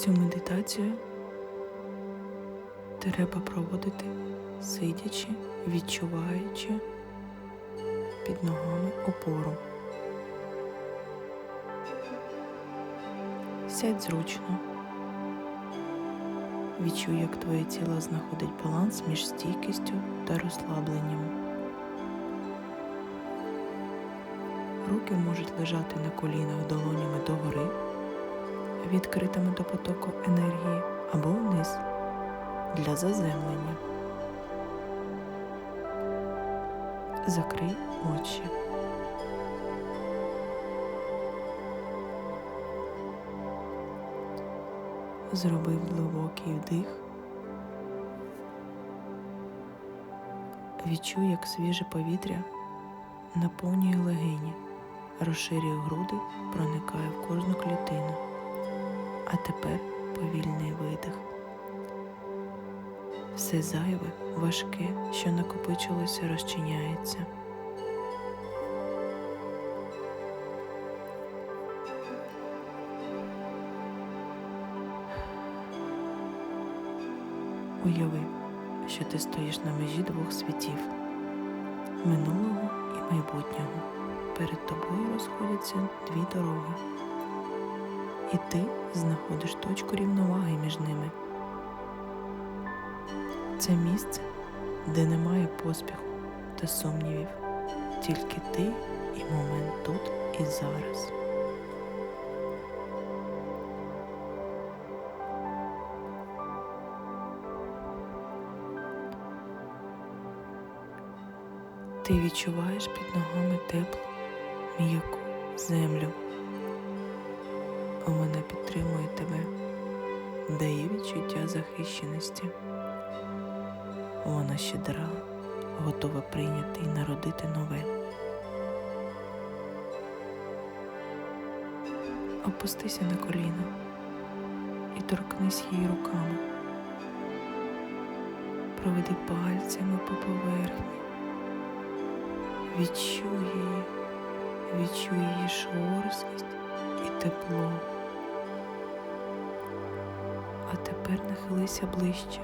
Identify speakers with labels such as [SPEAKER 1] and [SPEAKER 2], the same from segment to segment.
[SPEAKER 1] Цю медитацію треба проводити сидячи, відчуваючи під ногами опору. Сядь зручно. Відчуй, як твоє тіло знаходить баланс між стійкістю та розслабленням. Руки можуть лежати на колінах долонями догори, відкритими до потоку енергії або вниз для заземлення. Закрий очі. Зроби глибокий вдих. Відчуй, як свіже повітря наповнює легені, розширює груди, проникає в кожну клітину. А тепер повільний видих. Все зайве, важке, що накопичилося, розчиняється. Уяви, що ти стоїш на межі двох світів минулого і майбутнього. Перед тобою розходяться дві дороги, і ти знаходиш точку рівноваги між ними. Це місце, де немає поспіху та сумнівів, тільки ти і момент тут і зараз. Ти відчуваєш під ногами теплу, м'яку землю. Вона підтримує тебе, дає відчуття захищеності. Вона щедра, готова прийняти і народити нове. Опустися на коліна і торкнись її руками. Проведи пальцями по поверхні. Відчуй її, відчуй її шорсткість і тепло. А тепер нахилися ближче,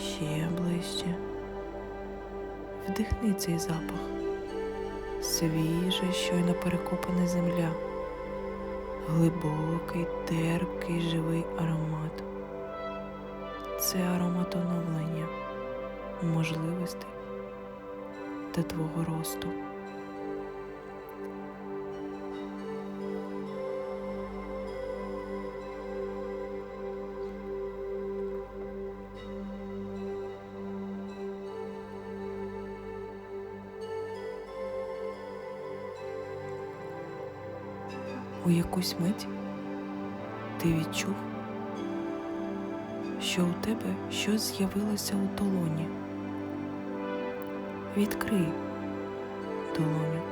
[SPEAKER 1] ще ближче. Вдихни цей запах. Свіжа, щойно перекопана земля, глибокий, терпкий, живий аромат. Це аромат оновлення, можливостей та твого росту. У якусь мить ти відчув, що у тебе щось з'явилося у долоні. Відкрий долоню,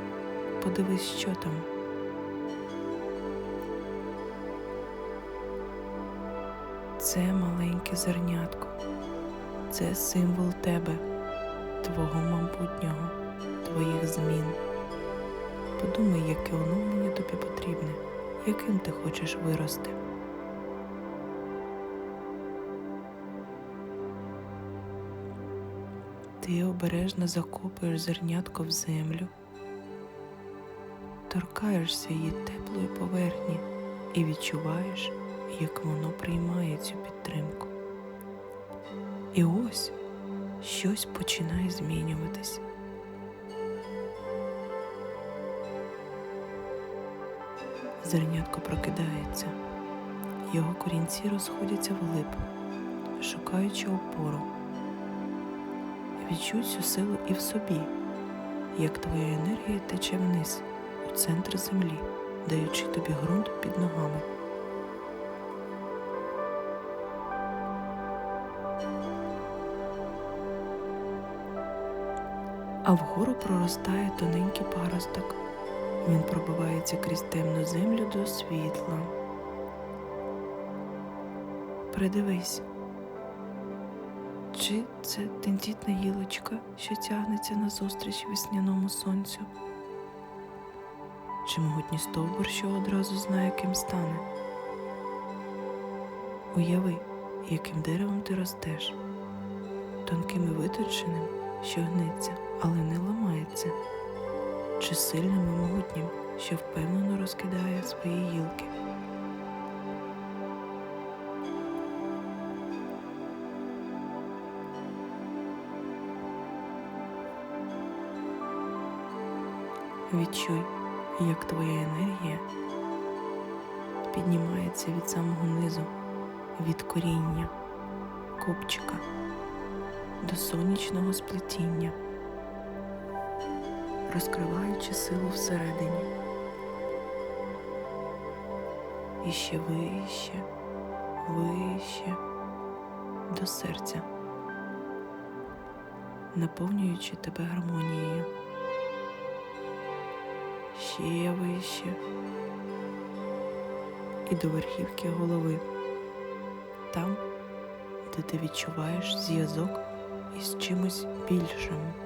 [SPEAKER 1] подивись, що там. Це маленьке зернятко, це символ тебе, твого майбутнього, твоїх змін. Подумай, яке оновлення тобі потрібне, яким ти хочеш вирости. Ти обережно закопуєш зернятко в землю, торкаєшся її теплої поверхні і відчуваєш, як воно приймає цю підтримку. І ось щось починає змінюватись. Зернятко прокидається, його корінці розходяться вглиб, шукаючи опору. Відчуй цю силу і в собі, як твоя енергія тече вниз, у центр землі, даючи тобі ґрунт під ногами. А вгору проростає тоненький паросток. Він пробивається крізь темну землю до світла. Придивись, чи це тендітна гілочка, що тягнеться назустріч весняному сонцю? Чи могутній стовбур, що одразу знає, ким стане? Уяви, яким деревом ти ростеш, тонким і витонченим, що гниться, але не ламається, чи сильним і могутнім, що впевнено розкидає свої гілки. Відчуй, як твоя енергія піднімається від самого низу, від коріння, копчика до сонячного сплетіння, розкриваючи силу всередині. І ще вище, вище до серця, наповнюючи тебе гармонією. Ще вище і до верхівки голови, там, де ти відчуваєш зв'язок із чимось більшим.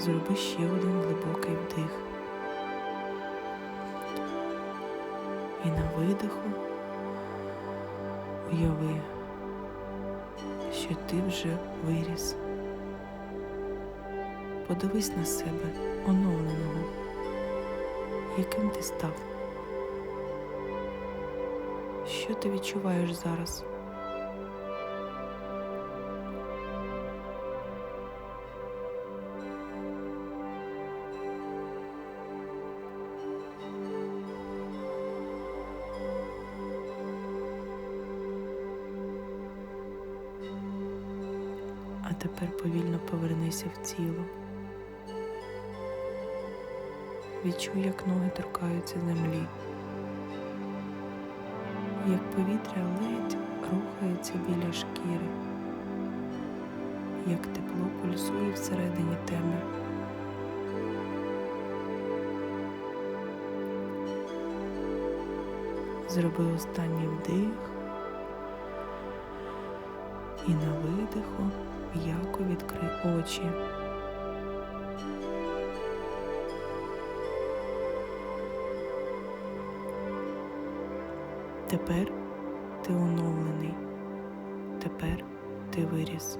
[SPEAKER 1] Зроби ще один глибокий вдих. І на видиху уяви, що ти вже виріс. Подивись на себе оновленого, яким ти став. Що ти відчуваєш зараз? А тепер повільно повернися в тіло. Відчуй, як ноги торкаються землі, як повітря ледь рухається біля шкіри, як тепло пульсує всередині тебе. Зроби останній вдих і на видиху очі. Тепер ти оновлений, тепер ти виріс.